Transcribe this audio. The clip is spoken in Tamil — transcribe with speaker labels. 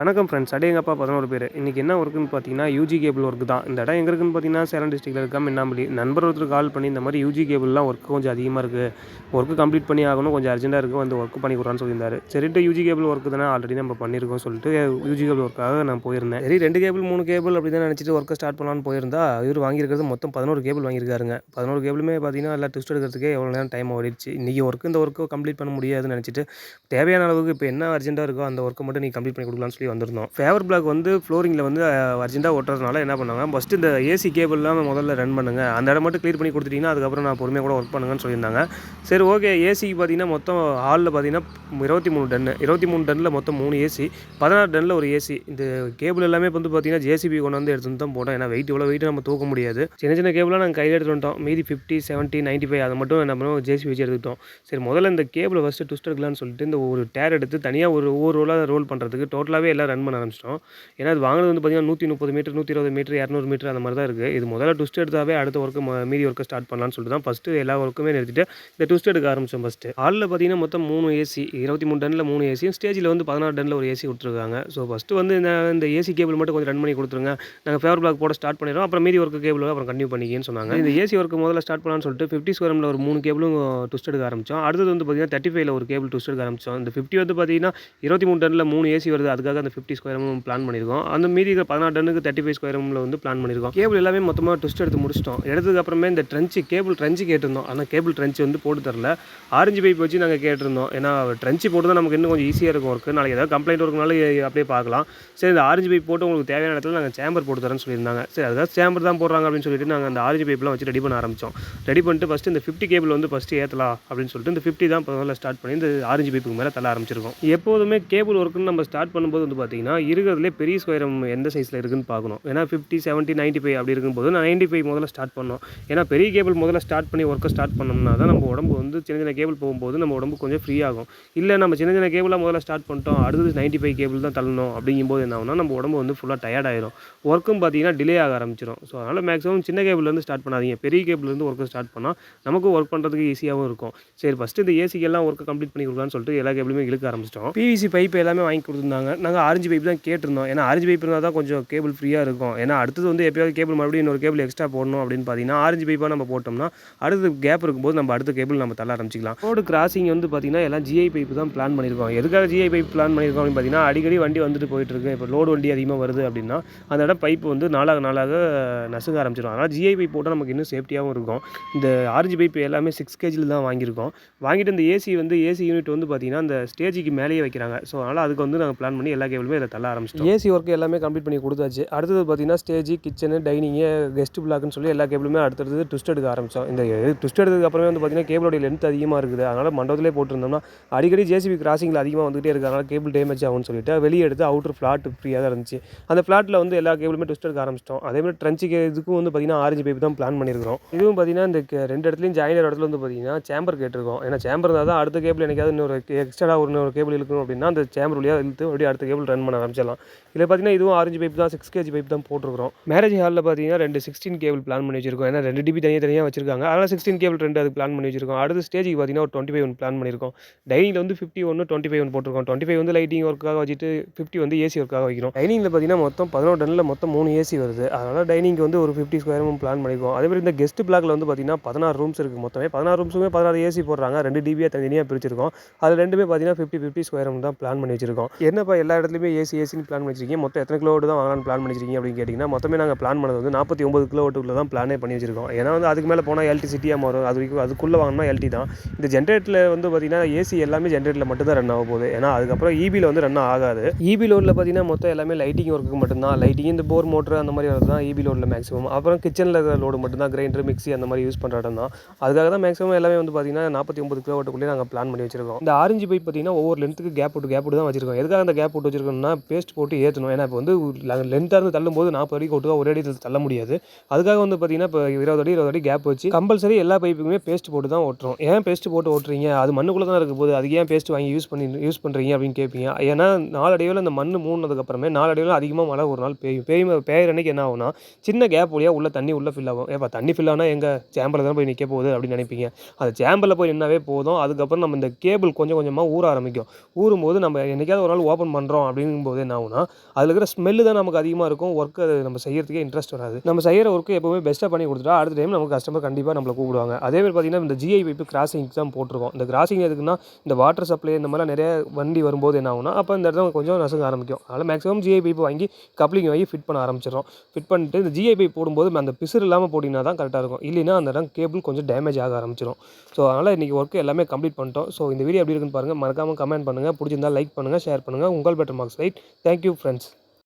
Speaker 1: வணக்கம் ஃப்ரெண்ட்ஸ் அடேங்கப்பா பதினோரு பேர். இன்றைக்கி என்ன ஒர்க்குன்னு பார்த்தீங்கன்னா யூஜி கேபிள் ஒர்க்கு தான். இந்த இடம் எங்கே இருக்குன்னு பார்த்தீங்கன்னா சேலம் டிஸ்ட்ரிக்ட்டில் இருக்கா மின்னாம்பள்ளி நண்பர் ஒருத்தர் கால் பண்ணி இந்த மாதிரி யூஜி கேபிள்லாம் ஒர்க் கொஞ்சம் அதிகமாக இருக்குது ஒர்க்கு கம்ப்ளீட் பண்ணி ஆகணும். கொஞ்சம் அர்ஜென்ட்டாக இருக்குது வந்து ஒர்க் பண்ணி கொடுறான்னு சொல்லியிருந்தாரு. சரிட்டு யூஜி கேபிள் ஒர்க்கு தானே ஆல்ரெடி நம்ம பண்ணியிருக்கோம் சொல்லிட்டு யூஜி கேபிள் ஒர்க்காக நான் போயிருந்தேன். சரி ரெண்டு கேபிள் மூணு கேபிள் அப்படி தான் நினச்சிட்டு ஒர்க்கை ஸ்டார்ட் பண்ணலான்னு போயிருந்தா இவர் வாங்கியிருக்கிறது மொத்தம் பதினோரு கேபிள் வாங்கியிருக்காருங்க. பதினோரு கேபிளுமே பார்த்தீங்கன்னா எல்லாம் டெஸ்ட் எடுக்கிறதுக்கே எவ்வளோ நேரம் டைம் ஓடிடுச்சு. இன்றைக்கி ஒர்க்கு இந்த ஒர்க்கை கம்ப்ளீட் பண்ண முடியாதுன்னு நினச்சிட்டு தேவையான அளவுக்கு இப்போ என்ன அர்ஜென்ட்டாக இருக்கோ அந்த ஒர்க்கை மட்டும் நீ கம்ப்ளீட் பண்ணி கொடுக்கலாம்னு சொல்லி வந்திருந்தோம். ஃபேவர் பிளாக் வந்து ஃப்ளோரிங்கில் வந்து அர்ஜென்ட்டாக ஒட்டுறதுனால என்ன பண்ணாங்க ஃபஸ்ட்டு இந்த ஏசி கேபிள்லாம் முதல்ல ரன் பண்ணுங்க. அந்த இடம் மட்டும் க்ளியர் பண்ணி கொடுத்துட்டீங்கன்னா அதுக்கப்புறம் நான் பொறுமையாக கூட ஒர்க் பண்ணுங்கன்னு சொல்லியிருந்தாங்க. சரி ஓகே ஏசிக்கு பார்த்தீங்கன்னா மொத்தம் ஹாலில் பார்த்தீங்கன்னா இருபத்தி மூணு டன்னு இருபத்தி மூணு டன்னில் மொத்தம் மூணு ஏசி பதினாறு டன்னில் ஒரு ஏசி இந்த கேபிள் எல்லாமே வந்து பார்த்தீங்கன்னா ஜேசிபி கொண்டு வந்து எடுத்துட்டு தான் போட்டோம். ஏன்னா வெயிட் இவ்வளோ வெயிட் நம்ம தூக்க முடியாது. சின்ன சின்ன கேபிளாக நாங்கள் கையில் எடுத்துகிட்டு வந்துட்டோம். மீதி ஃபிஃப்டி செவன்ட்டி நைன்ட்டி ஃபைவ் அதை மட்டும் என்ன பண்ணுவோம் ஜேசிபி வச்சு எடுத்துக்கிட்டோம். சரி முதல்ல இந்த கேபிள் ஃபஸ்ட்டு ட்விஸ்ட் எடுக்கலாம்னு சொல்லிட்டு இந்த ஒரு டேர் எடுத்து தனியாக ஒரு ஒவ்வொரு ரோலாக ரோல் பண்ணுறதுக்கு டோட்டலாகவே ஸ்பீடில் ரன் பண்ண ஆரம்பிச்சிட்டோம். ஏன்னா அது வாங்கினது வந்து பார்த்தீங்கன்னா நூற்றி முப்பது மீட்டர் நூற்றி இருபது மீட்டர் இரநூறு மீட்டர் அந்த மாதிரி தான் இருக்குது இது முதல்ல ட்விஸ்ட் எடுத்தாவே அடுத்த ஒர்க்கு மீதி ஒர்க்கை ஸ்டார்ட் பண்ணலாம்னு சொல்லிட்டு தான் ஃபஸ்ட்டு எல்லா ஒர்க்குமே நிறுத்திட்டு இந்த ட்விஸ்ட் எடுக்க ஆரம்பித்தோம் ஃபஸ்ட்டு ஹாலில் பார்த்தீங்கன்னா மொத்தம் மூணு ஏசி இருபத்தி மூணு டனில் மூணு ஏசியும் ஸ்டேஜில் வந்து பதினாறு டனில் ஒரு ஏசி கொடுத்துருக்காங்க. ஸோ ஃபஸ்ட்டு வந்து இந்த இந்த ஏசி கேபிள் மட்டும் கொஞ்சம் ரன் பண்ணி கொடுத்துருங்க. நாங்கள் ஃபேவர் பிளாக் போட ஸ்டார்ட் பண்ணிடுறோம். அப்புறம் மீதி ஒர்க்கு கேபிள் அப்புறம் கண்டினியூ பண்ணிக்கன்னு சொன்னாங்க. இந்த ஏசி ஒர்க்கு முதல்ல ஸ்டார்ட் பண்ணலாம்னு சொல்லிட்டு ஃபிஃப்டி ஸ்கொயரில் ஒரு மூணு கேபிளும் ட்விஸ்ட் எடுக்க ஆரம்பித்தோம் அடுத்தது வந்து பார்த்தீங்கன்னா தேர்ட்டி ஃபைவ்ல ஒரு கேபிள் ட்விஸ்ட் எடுக்க ஆரம்பித்தோம் இந்த ஃபிஃப்டி வந்து பார்த்தீங்கன்னா இருபத்தி மூணு டனில் மூணு ஏசி வருது. அதுக்காக அந்த ஃபிஃப்டி ஸ்கொயர் ஸ்கொயரும் பிளான் பண்ணியிருக்கோம் அந்த மீதி இருக்கிற பதினாறு டன்னுக்கு தேர்ட்டி ஃபைவ் ஸ்கொயர் ரூமில் வந்து பிளான் பண்ணியிருக்கோம் கேபிள் எல்லாமே மொத்தமாக ட்விஸ்ட் எடுத்து முடிச்சிட்டோம். எடுத்ததுக்கப்புறமே இந்த ட்ரென்ச்சு கேபிள் ட்ரென்ச்சு கேட்டிருந்தோம். ஆனால் கேபிள் ட்ரென்ச்சு வந்து போட்டு தரல. ஆரஞ்சு பைப் வச்சு நாங்கள் கேட்டிருந்தோம். ஏன்னா ட்ரென்ச்சு போட்டு தான் நமக்கு இன்னும் கொஞ்சம் ஈஸியாக இருக்கும் ஒர்க்கு நாளைக்கு ஏதாவது கம்ப்ளைண்ட் ஒர்க்குனால அப்படியே பார்க்கலாம். சரி இந்த ஆரஞ்சு பைப் போட்டு உங்களுக்கு தேவையான இடத்துல நாங்கள் சேம்பர் போட்டு தரேன்னு சொல்லியிருந்தாங்க. சரி அதாவது சேம்பர் தான் போடுறாங்க அப்படின்னு சொல்லிட்டு நாங்கள் அந்த ஆரஞ்சு பைப்லாம் வச்சு ரெடி பண்ண ஆரம்பித்தோம் ரெடி பண்ணிட்டு ஃபஸ்ட்டு இந்த ஃபிஃப்டி கேபிள் வந்து ஃபஸ்ட்டு ஏற்றலாம் அப்படின்னு சொல்லிட்டு இந்த ஃபிஃப்டி தான் முதல்ல ஸ்டார்ட் பண்ணி இந்த ஆரஞ்சு பைப்புக்கு மேலே தள்ள ஆரம்பிச்சிருக்கோம். எப்போதுமே கேபிள் ஒர்க்குன்னு நம்ம ஸ்டார்ட் பண்ணும்போது வந்து பார்த்தீங்கன்னா இருக்கிறதுலே பெரிய ஸ்கொயரம் எந்த சைஸில் இருக்குதுன்னு பார்க்கணும். ஏன்னா ஃபிஃப்டி செவன்ட்டி நைன்ட்டி ஃபைவ் அப்படி இருக்கும்போது நான் நைன்ட்டி ஃபைவ் முதல்ல ஸ்டார்ட் பண்ணோம். ஏன்னா பெரிய கேபிள் முதல்ல ஸ்டார்ட் பண்ணி ஒர்க்கை ஸ்டார்ட் பண்ணோம்னா தான் நம்ம உடம்பு வந்து சின்ன சின்ன கேபிள் போகும்போது நம்ம உடம்பு கொஞ்சம் ஃப்ரீ ஆகும். இல்லை நம்ம சின்ன சின்ன கேபிளாக முதல்ல ஸ்டார்ட் பண்ணிட்டோம். அடுத்தது நைன்ட்டி ஃபைவ் கேபிள் தான் தள்ளணும் அப்படிங்கும்போது என்ன ஆகும்னா நம்ம உடம்பு வந்து ஃபுல்லாக டயர்ட் ஆயிரும். ஒர்க்கும் பார்த்தீங்கன்னா டிலே ஆக ஆரம்பிச்சிடும் ஸோ அதனால் மேக்ஸிமம் சின்ன கேபிள்லேருந்து ஸ்டார்ட் பண்ணாதீங்க. பெரிய கேபிள்லேருந்து ஒர்க்கை ஸ்டார்ட் பண்ணால் நமக்கும் ஒர்க் பண்ணுறதுக்கு ஈஸியாகவும் இருக்கும். சரி ஃபஸ்ட்டு இந்த ஏசிக்கெல்லாம் ஒர்க்கை கம்ப்ளீட் பண்ணி கொடுக்கலான்னு சொல்லிட்டு எல்லா கேபிளுமே இழுக்க ஆரம்பிச்சிட்டோம். பிவிசி பைப் எல்லாமே வாங்கி கொடுத்துருந்தாங்க. நாங்கள் ஆரஞ்சு பைப் தான் கேட்டிருந்தோம். ஏன்னா ஆரஞ்சு பைப் இருந்தால் தான் கொஞ்சம் கேபிள் ஃப்ரீயாக இருக்கும். ஏன்னா அடுத்தது வந்து எப்பயாவது கேபிள் மறுபடியும் இன்னொரு கேபிள் எக்ஸ்ட்ரா போடணும் அப்படின்னு பார்த்தீங்கன்னா ஆரஞ்சு பைப்பாக நம்ம போட்டோம்னா அடுத்து கேப் இருக்கும்போது நம்ம அடுத்த கேபிள் நம்ம தள்ள ஆரம்பிச்சிக்கலாம். ரோடு கிராசிங் வந்து பார்த்தீங்கன்னா எல்லாம் ஜிஐ பைப் தான் பிளான் பண்ணியிருக்கோம். எதுக்காக ஜிஐ பைப் பிளான் பண்ணியிருக்கோம் அப்படின்னு பார்த்தீங்கன்னா அடிக்கடி வண்டி வந்துட்டு போயிட்டு இருக்கு இப்போ லோடு வண்டி அதிகமாக வருது அப்படின்னா அந்த இடம் பைப் வந்து நாளாக நாளாக நசுங்க ஆரம்பிச்சிடும். அதனால் ஜிஐ பைப் போட்டால் நமக்கு இன்னும் சேஃப்டியாகவும் இருக்கும். இந்த ஆரஞ்சு பைப் எல்லாமே சிக்ஸ் கேஜியில் தான் வாங்கியிருக்கோம். வாங்கிட்டு இந்த ஏசி வந்து ஏசி யூனிட் வந்து பார்த்தீங்கன்னா அந்த ஸ்டேஜுக்கு மேலேயே வைக்கிறாங்க. ஸோ அதனால் அதுக்கு வந்து நாங்கள் பிளான் பண்ணி எல்லா கேபிளுமே இதில் தள்ள ஆரம்பிச்சிட்டோம். ஏசி ஒர்க் எல்லாமே கம்ப்ளீட் பண்ணி கொடுத்தாச்சு. அடுத்தது பார்த்தீங்கன்னா ஸ்டேஜ் கிச்சனு டைனிங்கு கெஸ்ட் பிளாக்னு சொல்லி எல்லா கேபிளுமே அடுத்தடுத்து ட்விஸ்ட் எடுக்க ஆரம்பித்தோம் இந்த ட்விஸ்ட் எடுத்ததுக்கு அப்புறமே வந்து பார்த்தீங்கன்னா கேபிளோட லென்த் அதிகமாக இருக்குது. அதனால் மண்டபத்திலே போட்டிருந்தோம்னா அடிக்கடி ஜேசிபி கிராசிங்கில் அதிகமாக வந்துகிட்டே இருக்கு அதனால் கேபிள் டேமேஜ் ஆகும்னு சொல்லிட்டு வெளியே எடுத்து அவுட்டர் ஃப்ளாட் ஃப்ரீயாக தான் இருந்துச்சு. அந்த ஃப்ளாட்டில் வந்து எல்லா கேபிளுமே ட்விஸ்ட் எடுக்க ஆரம்பிச்சிட்டோம். அதேமாதிரி ட்ரென்ச்சுக்கு இதுக்கும் வந்து பார்த்தீங்கன்னா ஆரஞ்சு பைப் தான் பிளான் பண்ணியிருக்கிறோம். இதுவும் பார்த்தீங்கன்னா இந்த ரெண்டு இடத்துலையும் ஜாயின் இடத்துல வந்து பார்த்தீங்கன்னா சேம்பர் கேட்டிருக்கோம். ஏன்னா சேம்பர் இருந்தால் தான் அடுத்த கேபிள் எனக்காவது இன்னொரு எக்ஸ்ட்ரா ஒரு இன்னொரு கேபிள் இழுக்கணும் அப்படின்னா அந்த சேம்பர் வழியாக இழுத்து அப்படியே அடுத்த கேபிள் ரன் பண்ண ஆரம்பிச்சிடலாம். இதில் பார்த்தீங்கன்னா இதுவும் ஆரஞ்சு பைப் தான் சிக்ஸ் கேஜி பைப் தான் போட்டிருக்கிறோம். மேரேஜ் ஹாலில் பார்த்தீங்கன்னா ரெண்டு சிக்ஸ்டீன் கேபிள் பிளான் பண்ணி வச்சிருக்கோம். ஏன்னா ரெண்டு டிபி தனியாக தனியாக வச்சிருக்காங்க. அதனால் சிக்ஸ்டீன் கேபிள் ரெண்டு அது பிளான் பண்ணி வச்சிருக்கோம். அடுத்த ஸ்டேஜுக்கு பார்த்தீங்கன்னா ஒரு டுவெண்ட்டி ஃபைவ் ஒன் பிளான் பண்ணியிருக்கோம் டைனிங்கில் வந்து ஃபிஃப்டி ஒன்று டுவெண்ட்டி ஃபைவ் ஒன் போட்டிருக்கோம். டுவெண்ட்டி ஃபைவ் வந்து லைட்டிங் ஒர்க்காக வச்சுட்டு ஃபிஃப்டி வந்து ஏசி ஒர்க்காக வைக்கிறோம். டைனிங்கில் பார்த்தீங்கன்னா மொத்தம் பதினோரு டன்னில் மொத்தம் மூணு ஏசி வருது. அதனால் டைனிங்க்கு வந்து ஒரு ஃபிஃப்டி ஸ்கொயரும் பிளான் பண்ணியிருக்கோம். அதே மாதிரி இந்த கெஸ்ட் பிளாக்ல வந்து பார்த்தீங்கன்னா பதினாறு ரூம்ஸ் இருக்குது மொத்தமே. பதினாறு ரூம்ஸுமே பதினாறு ஏசி போடுறாங்க. ரெண்டு டிபியாக தனியாக பிரிச்சிருக்கோம். அது ரெண்டுமே பார்த்தீங்கன்னா ஃபிஃப்டி ஃபிஃப்டி ஸ்கொயர் தான் பிளான் பண்ணி வச்சிருக்கோம். என்னப்பா எல்லா இடத்துலையுமே ஏசி ஏசின்னு பிளான் பண்ணி வச்சிருக்கீங்க மொத்தம் எத்தனை கிலோ தான் வாங்கலாம்னு பிளான் பண்ணி அப்படின்னு கேட்டிங்கன்னா மொத்தமே நாங்கள் பிளான் பண்ணது வந்து நாற்பத்தி ஒம்பது கிலோ தான் பிளானே பண்ணி வச்சிருக்கோம். ஏன்னா வந்து அதுக்கு மேலே போனால் எல்டி சிட்டியாக மாறும். அது வரைக்கும் அதுக்குள்ளே வாங்கினா எல்டி தான். இந்த ஜென்ரேட்டரில் வந்து பார்த்திங்கன்னா ஏசி எல்லாமே ஜென்ரேட்டரில் மட்டும் தான் ரன் ஆக போகுது. ஏன்னா அதுக்கப்புறம் இபியில் வந்து ரன் ஆகாது. இபி லோடில் பார்த்தீங்கன்னா மொத்தம் எல்லாமே லைட்டிங் ஒர்க்கு மட்டும்தான். லைட்டிங் இந்த போர் மோட்ரு அந்த மாதிரி வரது தான் இபி லோடில் மேக்ஸிமம் அப்புறம் கிச்சனில் இருக்கிற லோடு மட்டும்தான். கிரைண்டர் மிக்ஸி அந்த மாதிரி யூஸ் பண்ணுற இடம் தான். அதுக்காக தான் மேக்ஸிமம் எல்லாமே வந்து பார்த்தீங்கன்னா நாற்பத்தி ஒம்பது கிலோவாட்டுக்குள்ளே நாங்கள் பிளான் பண்ணி வச்சிருக்கோம். இந்த ஆரஞ்சு பைப் பார்த்தீங்கன்னா ஒவ்வொரு லென்த்துக்கு கேப் விட்டு கேப் விட்டு தான் வச்சிருக்கோம். எதுக்காக அந்த கேப் விட்டு வச்சிருக்கோம்னா பேஸ்ட் போட்டு ஏற்றணும். ஏன்னா இப்போ வந்து லென்த்தாக இருந்து தள்ளும் போது நாற்பது அடிக்கு ஒட்டுக்கா ஒரே அடி தள்ள முடியாது. அதுக்காக வந்து பார்த்தீங்கன்னா இப்போ இருபது அடி இருபது அடி கேப் வச்சு கம்பல்சரி எல்லா பைப்புக்குமே பேஸ்ட் போட்டு தான் ஓட்டுறோம். ஏன் பேஸ்ட் போட்டு ஓட்டுறீங்க? அது மண்ணுக்குள்ளே தான் இருக்க போது அதுக்கு ஏன் பேஸ்ட் வாங்கி யூஸ் பண்ணி யூஸ் பண்ணுறீங்க அப்படின்னு கேட்பீங்க ஏன்னா நாலடைவில் இந்த மண் மூணுனதுக்கப்புறமே நாலடைவில் அதிகமாக மழை ஒரு நாள் பெய்யும். பெய்யும் பெய்யுற அன்னைக்கு என்ன ஆகும்னா சின்ன கேப் வழியாக உள்ள தண்ணி உள்ளே ஃபில் ஆகும். ஏப்பா தண்ணி ஃபில் ஆனால் எங்கள் சேம்பரில் தான் போய் நிற்க போகுது அப்படின்னு நினைப்பீங்க. அந்த சேம்பரில் போய் நின்னாவே போதும். அதுக்கப்புறம் நம்ம இந்த கேபிள் கொஞ்சம் கொஞ்சமாக ஊற ஆரம்பிக்கும். ஊறும்போது நம்ம என்றைக்காவது ஒரு நாள் ஓப்பன் பண்ணுறோம் அப்படிங்கும்போது என்ன ஆகும்னா அதில் இருக்கிற ஸ்மெல்லு தான் நமக்கு அதிகமாக இருக்கும். ஒர்க்கு அது நம்ம செய்யறதுக்கே இன்ட்ரெஸ்ட் வராது. நம்ம செய்கிற ஒர்க்கு எப்போவுமே பெஸ்ட்டாக பண்ணி கொடுத்துட்டா அடுத்த டைம் நமக்கு கஸ்டமர் கண்டிப்பாக நம்மளை கூப்பிடுவாங்க. அதே மாதிரி பார்த்தீங்கன்னா இந்த ஜிஐ பைப்பு கிராசிங் தான் போட்டிருக்கோம். இந்த கிராசிங் எதுக்குன்னா இந்த வாட்டர் சப்ளை இந்த மாதிரிலாம் நிறைய வண்டி வரும்போது என்ன ஆகும்னா அப்போ இந்த இடத்துல கொஞ்சம் நசுங்க ஆரம்பிக்கும். அதனால் மேக்ஸிமம் ஜிஐ பைப்பு வாங்கி கப்ளிங் வாங்கி ஃபிட் பண்ண ஆரம்பிச்சிடும் ஃபிட் பண்ணிட்டு இந்த ஜிஐ பைப் போடும்போது அந்த பிசுறு இல்லாமல் போட்டிங்கன்னா தான் கரெக்டாக இருக்கும். இல்லைன்னா அந்த இடம் கேபிள் கொஞ்சம் டேமேஜ் ஆக ஆரம்பிச்சிடும். ஸோ அதனால் இன்றைக்கி ஒர்க்கு எல்லாமே கம்ப்ளீட் பண்ணிட்டோம். ஸோ இந்த வீடியோ எப்படி இருக்குன்னு பாருங்கள் மறக்காமல் கமெண்ட் பண்ணுங்கள் பிடிச்சிருந்தா லைக் பண்ணுங்கள் ஷேர் பண்ணுங்கள் உங்கள் better marks right. Thank you friends